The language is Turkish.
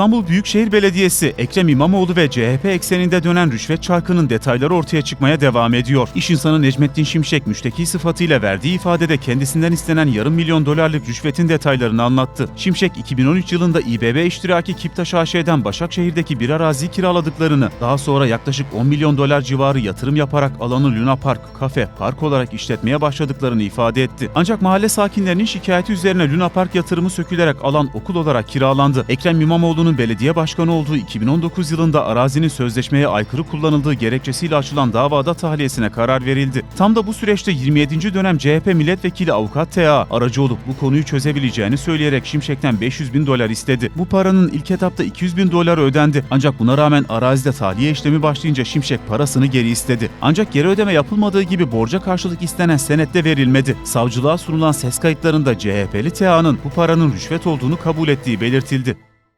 İstanbul Büyükşehir Belediyesi, Ekrem İmamoğlu ve CHP ekseninde dönen rüşvet çarkının detayları ortaya çıkmaya devam ediyor. İş insanı Necmettin Şimşek müşteki sıfatıyla verdiği ifadede kendisinden istenen yarım milyon dolarlık rüşvetin detaylarını anlattı. Şimşek 2013 yılında İBB iştiraki Kiptaş AŞ'den Başakşehir'deki bir arazi kiraladıklarını, daha sonra yaklaşık 10 milyon dolar civarı yatırım yaparak alanı Luna Park, kafe, park olarak işletmeye başladıklarını ifade etti. Ancak mahalle sakinlerinin şikayeti üzerine Luna Park yatırımı sökülerek alan okul olarak kiralandı. Ekrem İmamoğlu'nun belediye başkanı olduğu 2019 yılında arazinin sözleşmeye aykırı kullanıldığı gerekçesiyle açılan davada tahliyesine karar verildi. Tam da bu süreçte 27. dönem CHP milletvekili avukat TA aracı olup bu konuyu çözebileceğini söyleyerek Şimşek'ten 500 bin dolar istedi. Bu paranın ilk etapta 200 bin dolar ödendi. Ancak buna rağmen arazide tahliye işlemi başlayınca Şimşek parasını geri istedi. Ancak geri ödeme yapılmadığı gibi borca karşılık istenen senet de verilmedi. Savcılığa sunulan ses kayıtlarında CHP'li TA'nın bu paranın rüşvet olduğunu kabul ettiği belirtildi.